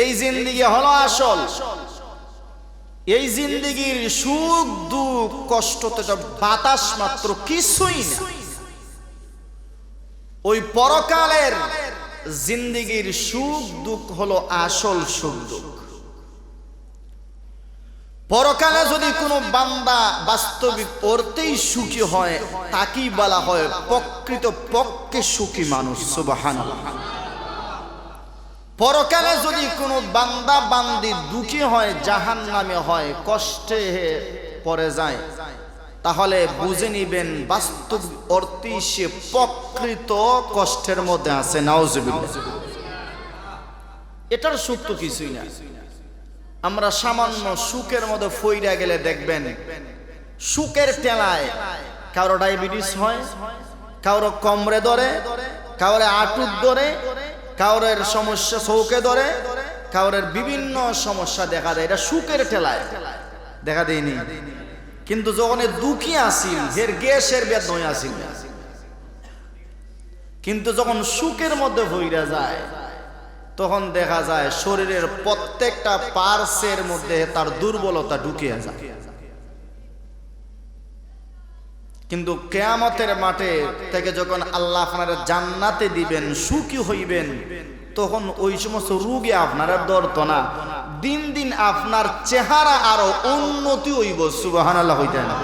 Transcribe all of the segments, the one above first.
এই জিন্দিগি হলো আসল। এই জিন্দিগির সুখ, দুঃখ, কষ্ট তো বাতাস মাত্র, কিছুই না। ওই পরকালের জিন্দিগির সুখ, দুঃখ হলো আসল সুখ, দুঃখ। পরকালে যদি কোনো বান্দা বাস্তবিক অর্থেই সুখী হয়, তাকেই বলা হয় প্রকৃত পক্ষে সুখী মানুষ সুবাহান পরকালে যদি কোনো বান্দা বান্দি দুঃখী হয় জাহান নামে হয়, কষ্টে পড়ে যায়, তাহলে বুঝে নিবেন বাস্তব অর্থেই সে প্রকৃত কষ্টের মধ্যে আছে এটার সুখ তো কিছুই না। আমরা সামান্য সুখের মধ্যে ফইরা গেলে দেখবেন, সুখের টেলায় কারও ডায়াবেটিস হয়, কারও কমরে ধরে, কারও আটুর ধরে কাউরের সমস্যা চৌকে ধরে, কাউরের বিভিন্ন সমস্যা দেখা দেয়। এটা সুখের টেলায় দেখা দেয়নি। কিন্তু যখন দুঃখী আসিল এর গ্যাসের বেদনায় আসিল। না। কিন্তু যখন সুখের মধ্যে ভইরা যায়, তখন দেখা যায় শরীরের প্রত্যেকটা পার্সের মধ্যে তার দুর্বলতা ঢুকিয়ে যায়। কিন্তু কেয়ামতের মাঠে থেকে যখন আল্লাহ আপনার জান্নাতে দিবেন, সুখী হইবেন, তখন ওই সমস্ত রুগে আপনারা দরত না। দিন দিন আপনার চেহারা আরও উন্নতি হইব সুবাহান আল্লাহ হইতে না।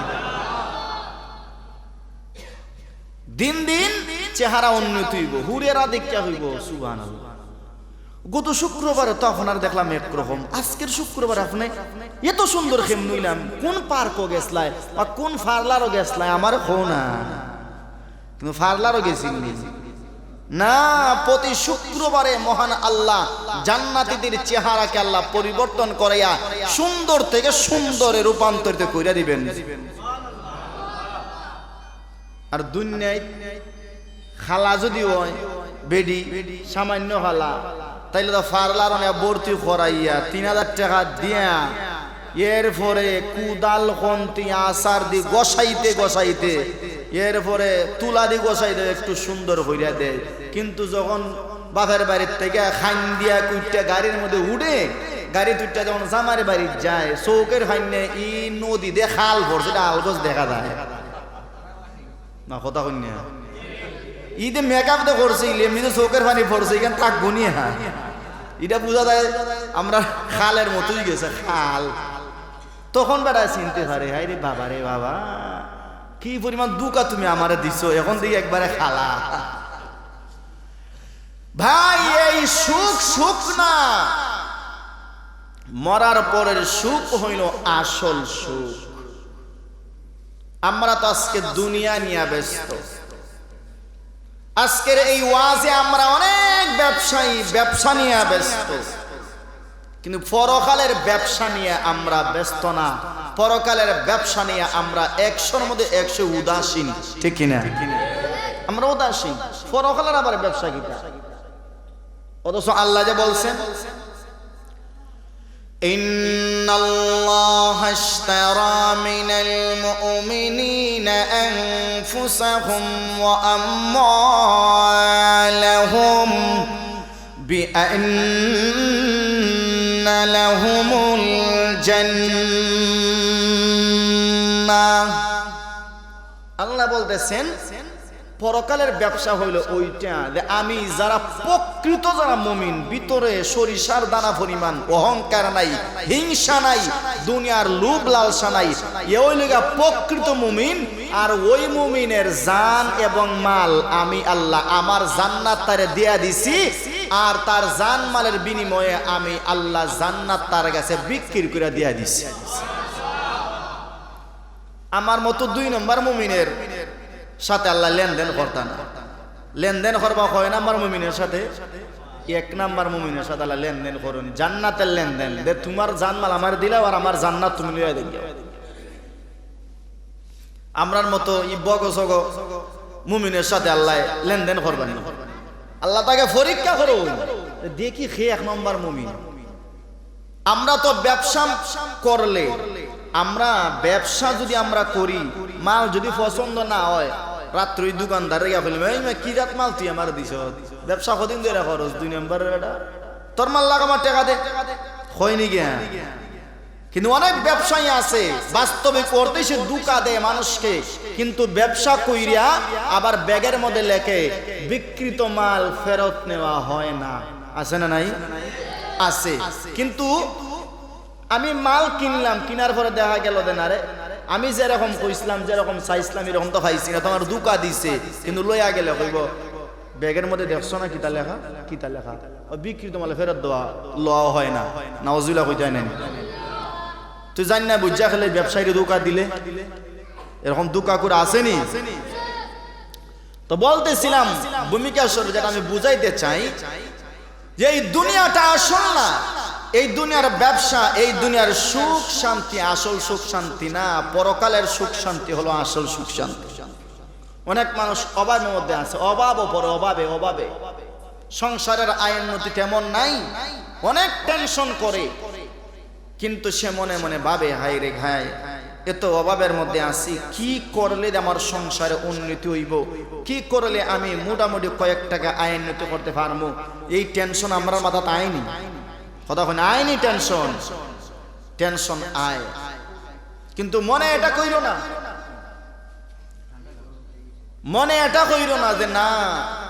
দিন দিন চেহারা উন্নতি হইব, হুরেরা দেখা হইব সুবাহান আল্লাহ গত শুক্রবারে তো আপনার দেখলাম একরকম আজকের শুক্রবার আপনি এত সুন্দর খেম নইলাম কোন পার্কও গেছলাই বা কোন ফার্লারও গেছলাই আমার হো না। কিন্তু ফার্লারও গেছিনি না, প্রতি শুক্রবারে মহান আল্লাহ জান্নাতীদের চেহারাকে আল্লাহ পরিবর্তন করাইয়া সুন্দর থেকে সুন্দরে রূপান্তরিত কইরা দিবেন। আর দুনিয়ায় খালা যদি হয়, বেডি, সামান্য খালা তাইলে তো ফার্লার অনেক ভর্তি করাইয়া তিন হাজার টাকা দিয়া এরপরে কুদাল কন্তি আসার দি গসাইতে গসাইতে এরপরে তুলা দি গসাইতে একটু সুন্দর হইয়া দেয়। কিন্তু যখন বাপের বাড়ির থেকে খাইন দিয়া কুইটা গাড়ির মধ্যে উঠে, গাড়ি তুইটা যখন জামার বাড়ি যায়, চৌকের ফাইনে ই নদী দিয়ে খাল ভরছে আলগজ দেখা যায়। না, কথা কন্যা ঈদে মেকআপ তো করছে চোখের পানি এখানে হ্যাঁ এটা বোঝা যায়, আমরা খালের মতোই গেছে, খাল। তখন চিনতে পারে হাই রে বাবা রে বাবা, কি পরিমাণ দুকা তুমি আমারে দিছো, এখন দিকে একবারে খালা। ভাই, এই সুখ সুখ না। মরার পরের সুখ হইল আসল সুখ। আমরা তো আজকে দুনিয়া নিয়ে ব্যস্ত। আজকের এই ওয়াজে আমরা অনেক ব্যবসায়ী ব্যবসা নিয়ে ব্যস্ত কিন্তু পরকালের ব্যবসা নিয়ে আমরা ব্যস্ত না পরকালের ব্যবসা নিয়ে আমরা একশোর মধ্যে একশো উদাসীন ঠিক কিনা আমরা উদাসীন পরকালের আবার ব্যবসা কিটা অথচ আল্লাহ যে বলছেন إن الله اشترى من المؤمنين أنفسهم وأموالهم بأن لهم الجنة আল্লাহ বলতেছেন পরকালের ব্যবসা হইল ওইটা যে আমি যারা প্রকৃত যারা মমিন ভিতরে সরিষার দানা পরিমাণ অহংকার নাই হিংসা নাই দুনিয়ার লোভ লালসা নাই এ ওই লেগা প্রকৃত মুমিন আর ওই মুমিনের জান এবং মাল আমি আল্লাহ আমার জান্নাত তারে দিয়া দিছি, আর তার জান মালের বিনিময়ে আমি আল্লাহ জান্নাত তার কাছে বিক্রি করে দিয়া দিছি। আমার মতো দুই নম্বর মুমিনের সাথে আল্লাহ লেনদেন করতা না। লেনদেন করবা কয় নাম্বার মুমিনের সাথে? এক নাম্বার মুমিনের সাথে আল্লাহ লেনদেন করুন। জান্নাতের লেনদেন। তোমার জানমাল আমার দিলাও আর আমার জান্নাত তুমি লিয়ে দিও আমরার মতো ই বগ সগ মুমিনের সাথে আল্লাহ লেনদেন করবেন না। আল্লাহ তাকে পরীক্ষা করো। দেখি খে এক নম্বর মুমিন। আমরা তো ব্যবসা করলে, আমরা ব্যবসা যদি আমরা করি, মাল যদি পছন্দ না হয়, রাত্রি দোকানদার রেখা ফেলবে, এই কি জাত মাল তুই আমার দিছ? ব্যবসা কদিন ধরে খরচ দুই নম্বরের বেটা তোর মাল লাগ আমার টাকা দে। হয়নি গিয়া কিন্তু অনেক ব্যবসায়ী আছে, বাস্তবে করতে সে দুকা দেয় মানুষকে, কিন্তু ব্যবসা কইরা আবার ব্যাগের মধ্যে লেখে বিকৃত মাল ফেরত নেওয়া হয় না। আছে না নাই? আছে। কিন্তু আমি মাল কিনলাম, কিনার পরে দেখা গেল দেন আরে আমি যেরকম কইছিলাম, যেরকম চাইছিলাম, এরকম তো খাইছি না, তোমার দুকা দিছে, কিন্তু লইয়া গেলে কইব ব্যাগের মধ্যে দেখছ না কিতা লেখা? কিতা লেখা? বিকৃত মালে ফেরত দেওয়া, লওয়া হয় না। নাওজুলা কইতে নাই। তুই জানি না বুঝা খেলে ব্যবসায়ীর দুকা দিলে? এরকম দুকা করে আসেনি? তো বলতেছিলাম, ভূমিকা স্বরূপ যেটা আমি বুঝাইতে চাই, যে এই দুনিয়াটা আসল না, এই দুনিয়ার ব্যবসা, এই দুনিয়ার সুখ শান্তি, আসল সুখ শান্তি না, পরকালের সুখ শান্তি হলো আসল সুখ শান্তি। অনেক মানুষ অভাবের মধ্যে আছে অভাব পরে অভাবে অভাবে সংসারের আইন নতি তেমন নাই, অনেক টেনশন করে। কিন্তু সে মনে মনে ভাবে হাই রে ঘাই এত অভাবের মধ্যে আছি, কি করলে আমার সংসারে উন্নতি হইব? কি করলে আমি মোটামুটি কয়েক টাকা আয় করতে পারব? এই টেনশন আমরা মাথাতে আইনি কথা হয় আইনি টেনশন। টেনশন আয়। কিন্তু মনে এটা কইল না। মনে এটা কইল না যে, না,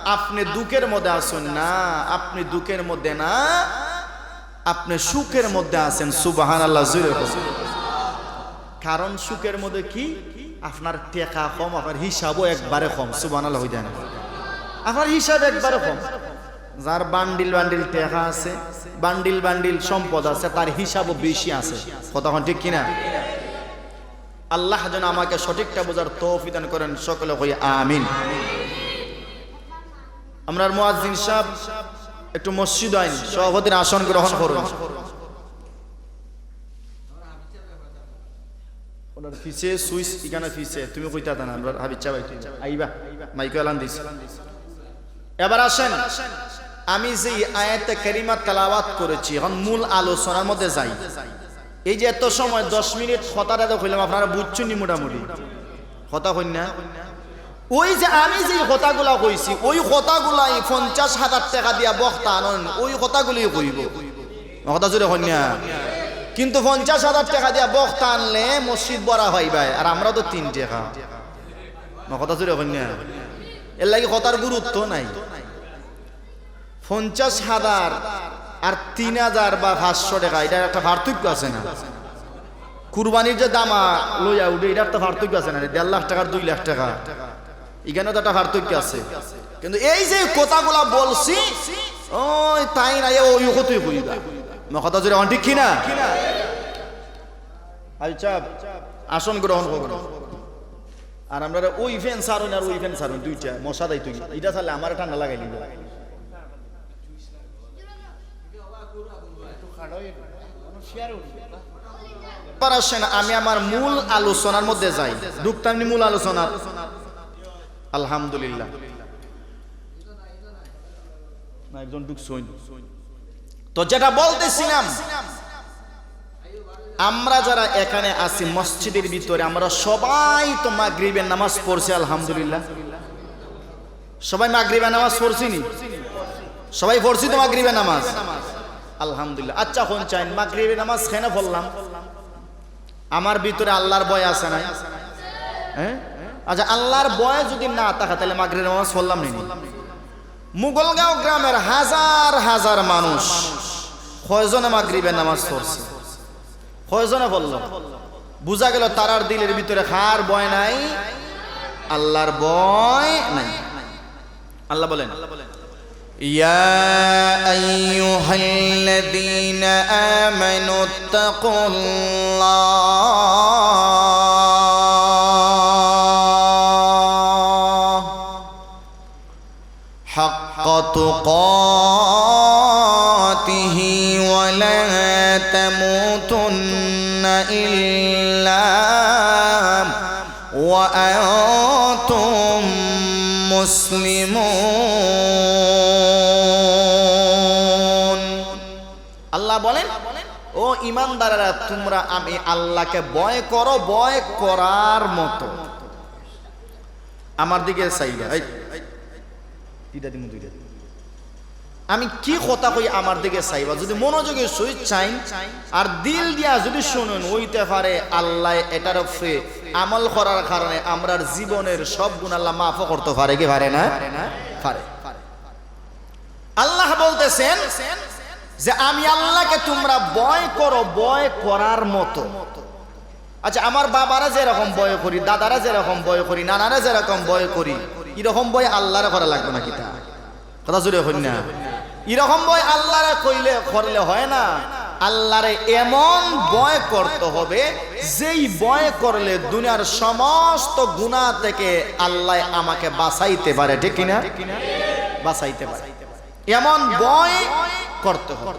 আপনি দুঃখের মধ্যে আসুন না, আপনি দুঃখের মধ্যে না আপনি সুখের মধ্যে আছেন সুবাহান আল্লাহ। কারণ সুখের মধ্যে কি? আপনার টেকা কম, আপনার হিসাবও একবারে কম সুবাহান আল্লাহ হইতে না। আপনার হিসাব একবারে কম। যার বান্ডিল বান্ডিল টেকা আছে, বান্ডিল বান্ডিল সম্পদ আছে, তার হিসাবও বেশি আছে। কতক্ষণ ঠিক কিনা? আল্লাহ যেন আমাকে সঠিকটা বোঝার তৌফিক দান করেন, সকলে হই আমিন। আমরা মুয়াজ্জিন সাহেব একটু মসজিদ আইন সভাপতির আসন গ্রহণ করুন। ওনার ফিসে সুইস ইখানে ফিসে। তুমি কইতা না, আমরা হাবিচ্ছা ভাই আইবা মাইকে এলান দিস এবার আসেন। আমি যে আয়াতে কারিমা তেলাওয়াত করেছি, এখন মূল আলোচনার মধ্যে যাই। এই যে এত সময়, দশ মিনিট কথাটা তো কইলাম আপনারা বুঝছেন মোটামুটি? কথা না? ওই যে আমি যে কথাগুলা কইছি, ওই কথাগুলাই পঞ্চাশ হাজার টাকা দিয়া বক্তা আনন, ওই কথাগুলি কইব। কথা জোরে কন্যা কিন্তু পঞ্চাশ হাজার টাকা দিয়া বক্তা আনলে মসজিদ বড়া হয় ভাই, আর আমরা তো তিন টাকা। কথা জোরে কন্যা এর লাগে কথার গুরুত্ব নাই। পঞ্চাশ হাজার আর তিন হাজার বা পাঁচশো টাকা, এটার একটা পার্থক্য আছে না? কুরবানির যে দামা লইয়া উঠে, এটার একটা পার্থক্য আছে না দেড় লাখ টাকার দুই লাখ টাকা। এখানে তো একটা পার্থক্য আছে। কিন্তু এই যে কথাগুলা বলছি, ওই তাই না ওই কতই কইবা কথা জুড়ে ঠিক কিনা? আচ্ছা আসন গ্রহণ করুন আর আমরা ওই ফ্যান সারুন আর ওই ফ্যান সারুন দুইটা। মশা দাই তুই এটা তাহলে আমার ঠান্ডা লাগাই এবার আমি আমার মূল আলোচনার মধ্যে যাই। ঢুকতাম মূল আলোচনার। আলহামদুলিল্লাহ। না একজন তো যেটা বলতেছিলাম আমরা যারা এখানে আছি মসজিদের ভিতরে আমরা সবাই তো মাগরিবের নামাজ পড়ছি আলহামদুলিল্লাহ। সবাই মাগরিবের নামাজ পড়ছি নি সবাই পড়ছি তো মাগরিবের নামাজ? আলহামদুলিল্লাহ। আচ্ছা কোন চাইন মাগরিবের নামাজ খেনে পড়লাম? আমার ভিতরে আল্লাহর ভয় আছে নাই? হ্যাঁ? আচ্ছা আল্লাহর ভয় যদি না থাকা তাহলে মাগরিবের নামাজ পড়লাম নি মুগলগাঁও গ্রামের হাজার হাজার মানুষ কয়জনে মাগরিবের নামাজ পড়ছে কয়জনে বলল বুঝা গেল তারার দিলের ভিতরে খার ভয় নাই আল্লাহর ভয় নাই আল্লাহ বলেন يا أيها الذين آمنوا اتقوا الله حق تقاته ولا تموتن إلا وأنتم مسلمون আল্লাহ বলেন ও ইমানদারেরা তোমরা আমি আল্লাহকে ভয় করো ভয় করার মতো আমার দিকে চাইবা এই দুইটা দিন দুইটা দিন। আমি কি কথা কই আমার দিকে চাইবা? যদি মনোযোগে সহিত চাইন আর দিল দিয়া যদি শুনুন, ওইতে পারে আল্লাহ এটার উপরে আমল করার কারণে আমরার জীবনের সব গুণ আল্লাহ মাফও করতে পারে কি পারে না? পারে। আল্লাহ বলতেছেন যে আমি আল্লাহকে তোমরা বয় করো বয় করার মতো। আচ্ছা আমার বাবারা যেরকম ভয় করি, দাদারা যেরকম ভয় করি, নানারা যেরকম বয় করি এরকম ভয় আল্লাহরে করা লাগবে না কিতা কথা জুড়ে হই না। এরকম ভয় আল্লাহরে কইলে, করলে হয় না। আল্লাহরে এমন ভয় করতে হবে, যেই ভয় করলে দুনিয়ার সমস্ত গুণা থেকে আল্লাহ আমাকে বাঁচাইতে পারে, ঠিক কিনা? বাঁচাইতে পারে। এমন ভয় করতে হবে।